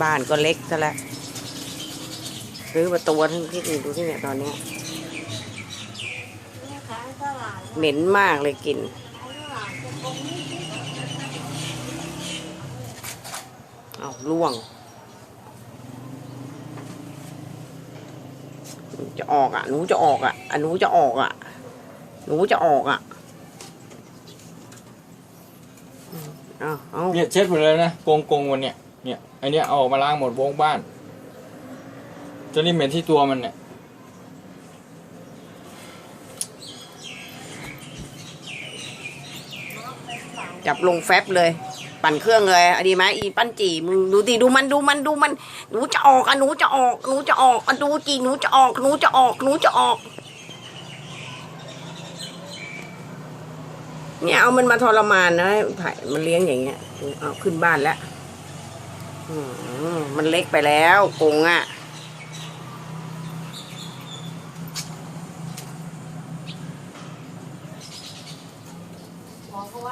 บ้านก็เล็กซะแล้วซื้อประตูทั้งที่อื่นดูที่เนี่ยตอนนี้เหม็นมากเลยกินเอาล่วง จะออกอะ หนูจะออกอะหนูจะออกอะ หนูจะออกอะ เอาเอาเนี่ยเช็ดหมดเลยนะกงกงวันเนี่ยเนี่ยไอเนี้ยเอาออกมาล้างหมดวงบ้านจะนี่เหม็นที่ตัวมันเนี่ยจับลงแฟบเลย ปั่นเครื่องเลยอะดีไหมอีปั้นจีมึงดูดิดูมันดูมันดูมันหนูจะออกอะหนูจะออกหนูจะออกอะดูจีหนูจะออกหนูจะออกหนูจะออก เนี่ยเอามันมาทรมานนะถ่ายมันเลี้ยงอย่างเงี้ยเอาขึ้นบ้านแล้วมมันเล็กไปแล้วกรงอะ